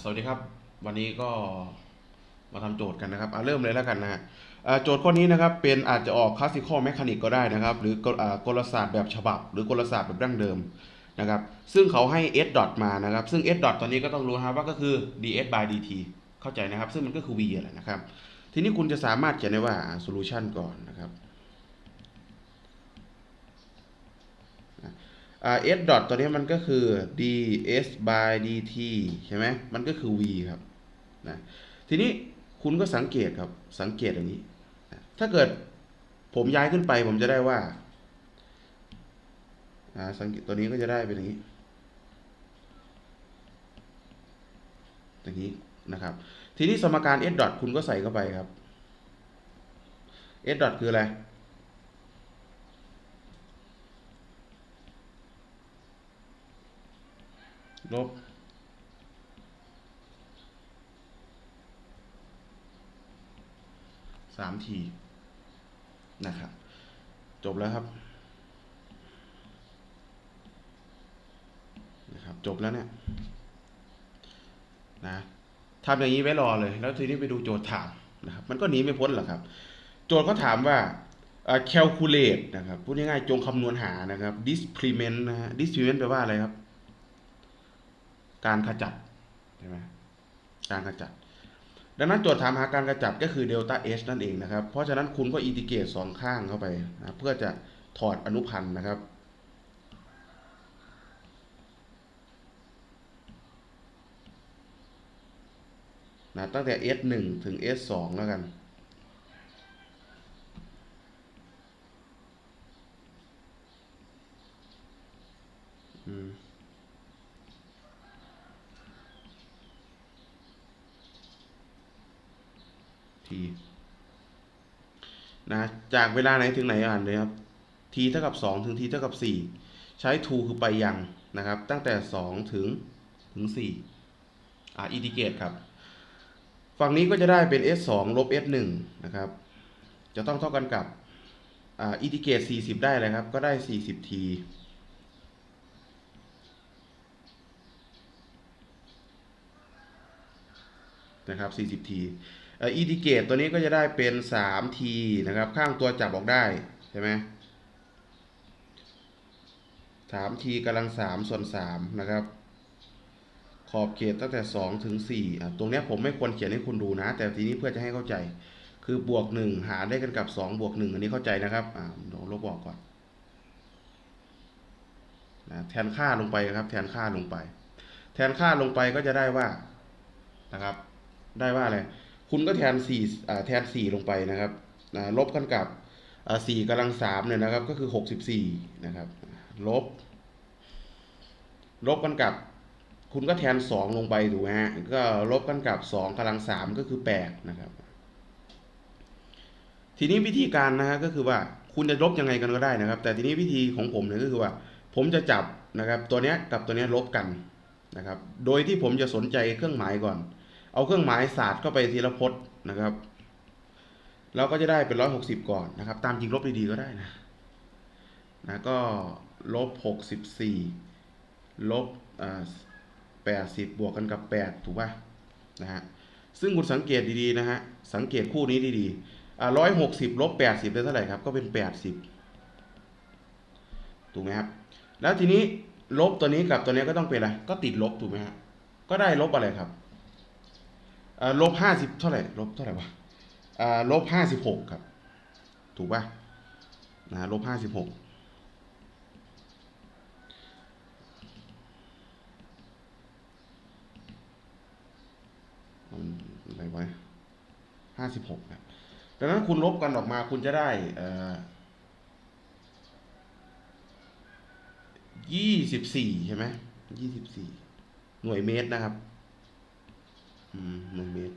สวัสดีครับ วันนี้ก็มาทำโจทย์กันนะครับเริ่มเลยแล้วกันนะฮะโจทย์ข้อนี้นะครับเป็นอาจจะออกคลาสสิคอลแมคานิกก็ได้นะครับ หรือกลอ่ากลศาสตร์แบบฉบับ หรือกลศาสตร์แบบดั้งเดิมนะครับซึ่งเขาให้ s dot มานะครับ ซึ่ง s dot ตอนนี้ก็ต้องรู้นะครับว่าก็คือ ds by dt เข้าใจนะครับ ซึ่งมันก็คือ v แหละนะครับ ทีนี้คุณจะสามารถเขียนได้ว่า solution ก่อนนะครับ อ่า s dot ตัวนี้มันก็คือ ds by dt ใช่ไหมมันก็คือ v ครับนะทีนี้คุณก็สังเกตครับสังเกตอย่างนี้นะถ้าเกิดผมย้ายขึ้นไปผมจะได้ว่าสังเกตตัวนี้ก็จะได้เป็นอย่างนี้อย่างนี้นะครับ ทีนี้สมการ s dot คุณก็ใส่เข้าไปครับ s dot คืออะไร ลบสามทีนะครับ จบแล้วครับนะครับ จบแล้วเนี่ยนะทำอย่างนี้ไว้รอเลย แล้วทีนี้ไปดูโจทย์ถามนะครับ มันก็หนีไม่พ้นหรอกครับ โจทย์เขาถามว่าเอ่อ calculate นะครับ พูดง่ายๆจงคำนวณหานะครับ discrement นะฮะ discrement แปลว่าอะไรครับ การขจัดใช่ไหมการขจัด ดังนั้นโจทย์ถามหาการขจัดก็คือเดลต้า h นั่นเองนะครับ เพราะฉะนั้นคุณก็อินทิเกรตสองข้างเข้าไปนะเพื่อจะถอดอนุพันธ์นะครับนะตั้งแต่ s 1 ถึง s 2 แล้วกันอืม ทีนะจากเวลาไหนถึงไหนอ่านเลยครับ t เท่ากับ 2 ถึง t เท่ากับ 4 ใช้ to คือไปยังนะครับ ตั้งแต่ 2 ถึงถึง4อ่าอินทิเกตครับ ฝั่งนี้ก็จะได้เป็น s 2ลบ s 1นะครับ จะต้องเท่ากันกับอ่าอินทิเกต 40 ได้เลยครับ ก็ได้ 40 t นะครับ 40 t อ่ออินทิเกตตัวนี้ก็จะได้เป็น 3 t นะครับ ข้างตัวจับออกได้ใช่ไหม3 t กำลัง3ส่วน3นะครับ ขอบเขตตั้งแต่2ถึง4อะตรงนี้ผมไม่ควรเขียนให้คุณดูนะ แต่ทีนี้เพื่อจะให้เข้าใจ คือบวก1หารได้กันกับ2บวก1อันนี้เข้าใจนะครับอ่าเดี๋ยวลบออกก่อนนะแทนค่าลงไปครับ แทนค่าลงไป แทนค่าลงไปก็จะได้ว่านะครับ ได้ว่าอะไร คุณก็แทนสี่แทนสี่ลงไปนะครับนะลบกันกับอ่าสี่กำลังสามเนี่ยนะครับ ก็คือหกสิบสี่นะครับ ลบ ลบกันกับ คุณก็แทนสองลงไปถูกไหมฮะ ก็ลบกันกับสองกำลังสามก็คือแปดนะครับ ทีนี้วิธีการนะฮะก็คือว่าคุณจะลบยังไงกันก็ได้นะครับ แต่ทีนี้วิธีของผมเนี่ยก็คือว่า ผมจะจับนะครับ ตัวเนี้ยกับตัวเนี้ยลบกันนะครับ โดยที่ผมจะสนใจเครื่องหมายก่อน เอาเครื่องหมายศาสตร์เข้าไปทีละพจน์นะครับ เราก็จะได้เป็นร้อยหกสิบก่อนนะครับ ตามจริงลบดีๆก็ได้นะนะก็ลบหกสิบสี่ลบแปดสิบบวกกันกับแปดถูกป่ะนะฮะซึ่งคุณสังเกตดีๆนะฮะสังเกตคู่นี้ดีๆอ่าร้อยหกสิบลบแปดสิบได้เท่าไหร่ครับก็เป็นแปดสิบถูกไหมครับแล้วทีนี้ลบตัวนี้กับตัวนี้ก็ต้องเป็นอะไรก็ติดลบถูกไหมฮะก็ได้ลบอะไรครับ ลบห้าสิบเท่าไหร่ลบเท่าไหร่วะลบห้าสิบหกครับ ถูกป่ะนะลบห้าสิบหกอะไรไว้ห้าสิบหกครับดังนั้นคุณลบกันออกมาคุณจะได้ยี่สิบสี่ใช่ไหมยี่สิบสี่หน่วยเมตรนะครับ หนึ่งเมตร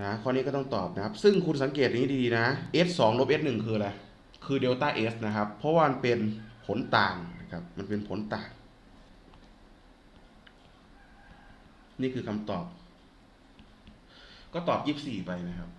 นะข้อนี้ก็ต้องตอบนะครับ ซึ่งคุณสังเกตนี้ดีๆนะ s 2ลบ s 1คืออะไร คือเดลต้า s นะครับ เพราะว่ามันเป็นผลต่างนะครับ มันเป็นผลต่าง นี่คือคำตอบ ก็ตอบ 24 ไปนะครับ